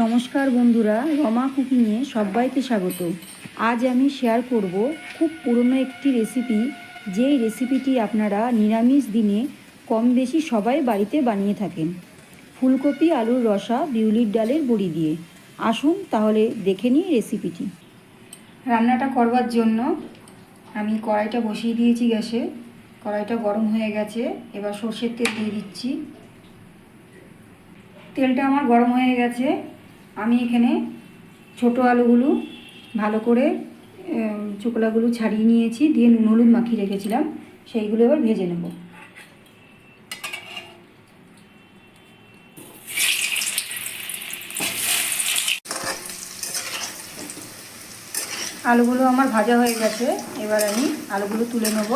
নমস্কার বন্ধুরা, রমা কুকিংয়ে সবাইকে স্বাগত। আজ আমি শেয়ার করব খুব পুরনো একটি রেসিপি যেই রেসিপিটি আপনারা নিরামিষ দিনে কম বেশি সবাই বাড়িতে বানিয়ে থাকেন। ফুলকপি, আলুর রসা, বিউলির ডালের বড়ি দিয়ে। আসুন তাহলে দেখে নিই রেসিপিটি রান্নাটা করবার জন্য আমি কড়াইটা বসিয়ে দিয়েছি গ্যাসে। কড়াইটা গরম হয়ে গেছে, এবার সর্ষের তেল দিয়ে দিচ্ছি। তেলটা আমার গরম হয়ে গেছে আমি এখানে ছোট আলুগুলো ভালো করে চোকলাগুলো ছাড়িয়ে নিয়েছি, দিয়ে নুন হলুদ মাখিয়ে রেখেছিলাম, সেইগুলো এবার ভেজে নেব। আলুগুলো আমার ভাজা হয়ে গেছে, এবার আমি আলুগুলো তুলে নেব।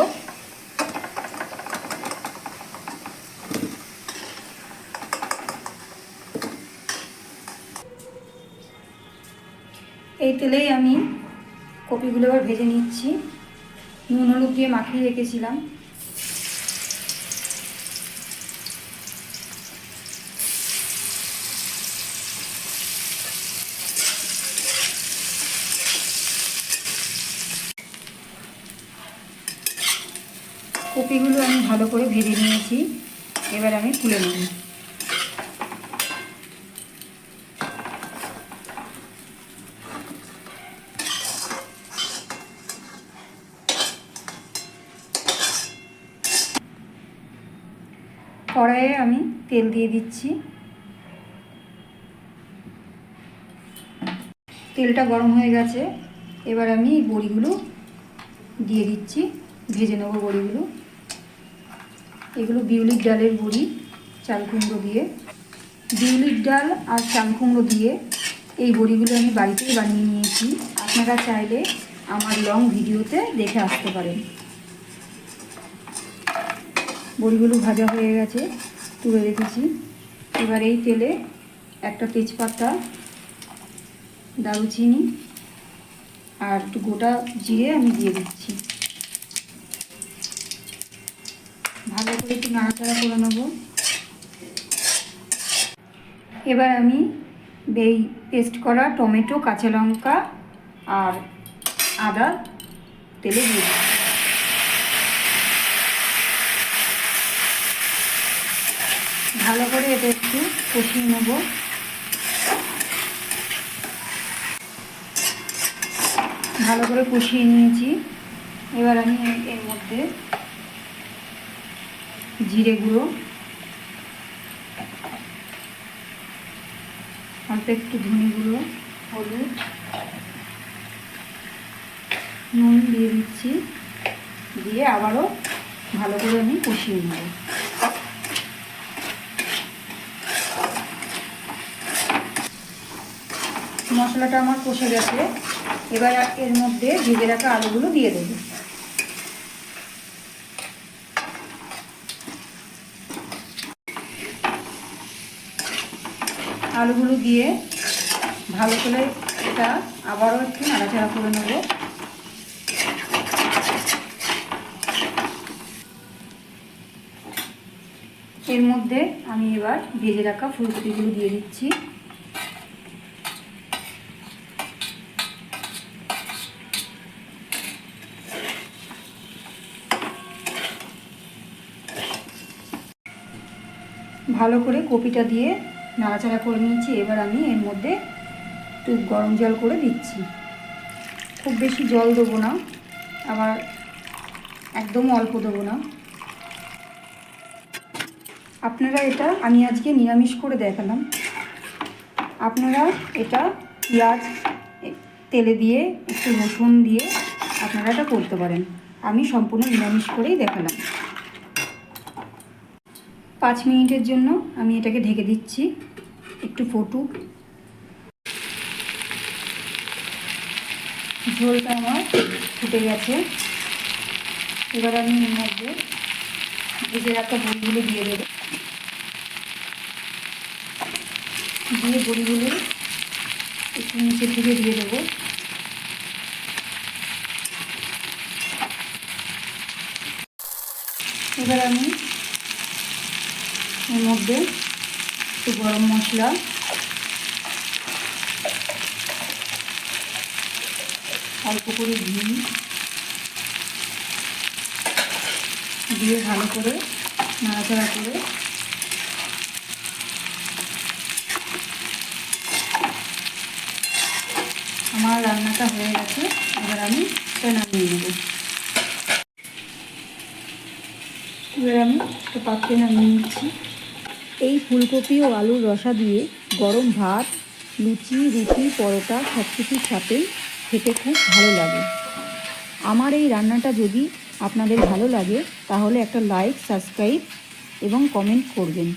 এই তেলেই আমি কপিগুলো এবার ভেজে নিচ্ছি। নুন, হলুদ দিয়ে মাখিয়ে রেখেছিলাম। কপিগুলো আমি ভালো করে ভেজে নিয়েছি। এবার আমি তুলে নেব। কড়াইয়ে আমি তেল দিয়ে দিচ্ছি। তেলটা গরম হয়ে গেছে। এবার আমি বড়িগুলো দিয়ে দিচ্ছি। ভেজে নেব বড়িগুলো। এগুলো বিউলির ডালের বড়ি, চাল কুমড়ো দিয়ে। বিউলির ডাল আর চাল কুমড়ো দিয়ে এই বড়িগুলো আমি বাড়িতেই বানিয়ে নিয়েছি। আপনারা চাইলে আমার লং ভিডিওতে দেখে আসতে পারেন। বড়িগুলো ভাজা হয়ে গেছে, তুলে রেখেছি। এবার এই তেলে একটা তেজপাতা, দারুচিনি আর একটু গোটা জিরে আমি দিয়ে দিচ্ছি। ভালো করে একটু নাড়াচাড়া করে নেব। এবার আমি এই পেস্ট করা টমেটো, কাঁচা লঙ্কা আর আদা তেলে দিয়ে দিচ্ছি। ভালো করে এটা একটু কষিয়ে নেব। ভালো করে কষিয়ে নিয়েছি। এবার আমি এর মধ্যে জিরে গুঁড়ো। অল্প একটু ধনে গুঁড়ো, হলুদ, নুন দিয়ে দিচ্ছি। দিয়ে আবারও ভালো করে আমি কষিয়ে নেব। মশলাটা আমার কষে গেছে। এবার এর মধ্যে ভেজে রাখা আলুগুলো দিয়ে দেবো। আলুগুলো দিয়ে ভালো করে এটা আবারও একটু নাড়াচাড়া করে নেব। এর মধ্যে আমি এবার ভেজে রাখা ফুলকপিগুলো দিয়ে দিচ্ছি। ভালো করে কপিটা দিয়ে নাড়াচাড়া করে নিয়েছি। এবার আমি এর মধ্যে একটু গরম জল করে দিচ্ছি। খুব বেশি জল দেবো না। আবার একদম অল্প দেবো না। আপনারা এটা আমি আজকে নিরামিষ করে দেখালাম। আপনারা এটা পেঁয়াজ তেলে দিয়ে, একটু রসুন দিয়ে আপনারা এটা করতে পারেন। আমি সম্পূর্ণ নিরামিষ করেই দেখালাম। পাঁচ মিনিটের জন্য আমি এটাকে ঢেকে দিচ্ছি, একটু ফুটুক। ঝোলটা আমার ফুটে গেছে। এবার আমি এর মধ্যে ভেজে রাখা বড়িগুলো দিয়ে দেবো। দিয়ে বড়িগুলো একটু নিচের দিকে দিয়ে দেবো। এবার আমি এর মধ্যে একটু গরম মশলা। অল্প করে ঘি। দিয়ে ভালো করে নাড়াচাড়া করে আমার রান্নাটা হয়ে গেছে। এবার আমি এটা নিয়ে নেব। এবার আমি একটা পাত্রে নামিয়ে নিচ্ছি। এই ফুলকপি ও আলুর রসা দিয়ে গরম ভাত, লুচি, রুটি, পরোটা সব কিছুর সাথেই খেতে খুব ভালো লাগে। আমার এই রান্নাটা যদি আপনাদের ভালো লাগে, তাহলে একটা লাইক, সাবস্ক্রাইব এবং কমেন্ট করবেন।